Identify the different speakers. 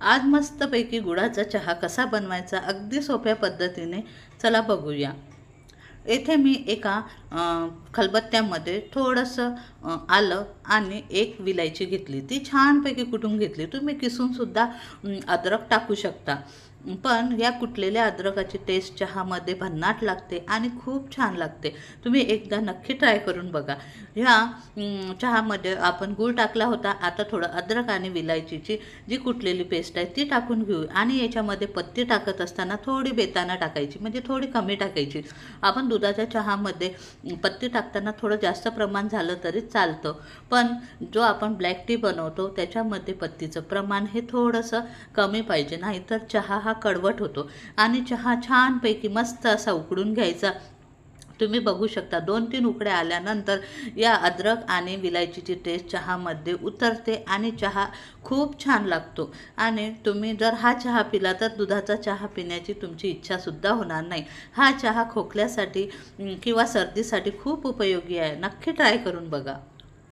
Speaker 1: आज मस्तपैकी गुळाचा चहा कसा बनवायचा अगदी सोप्या पद्धतीने चला बघूया. येथे मी एका खलबत्त्यामध्ये थोडंसं आलं आणि एक विलायची घेतली. ती छानपैकी कुटून घेतली? तुम्ही किसूनसुद्धा अद्रक टाकू शकता. पण या कुटलेल्या अद्रकाची टेस्ट चहामध्ये भन्नाट लागते आणि खूप छान लागते. तुम्ही एकदा नक्की ट्राय करून बघा. ह्या चहामध्ये आपण गूळ टाकला होता आता थोडं अद्रक आणि विलायचीची जी कुटलेली पेस्ट आहे ती टाकून घेऊ. आणि याच्यामध्ये पत्ती टाकत असताना थोडी बेताना टाकायची म्हणजे थोडी कमी टाकायची. आपण दुधाच्या चहामध्ये पत्ती टाकताना थोडं जास्त प्रमाण झालं तरी चालतं. पण जो आपण ब्लॅक टी बनवतो त्याच्यामध्ये पत्तीचं प्रमाण हे थोडंसं कमी पाहिजे. नाहीतर चहा हा कडवट होतो. आणि चहा छानपैकी मस्त असा उकडून घ्यायचा. तुम्ही बघू शकता दोन तीन उकड्या आल्यानंतर या अद्रक आणि विलायचीची टेस्ट चहामध्ये उतरते आणि चहा खूप छान लागतो. आणि तुम्ही जर हा चहा पिला तर दुधाचा चहा पिण्याची तुमची इच्छासुद्धा होणार नाही. हा चहा खोकल्यासाठी किंवा सर्दीसाठी खूप उपयोगी आहे. नक्की ट्राय करून बघा.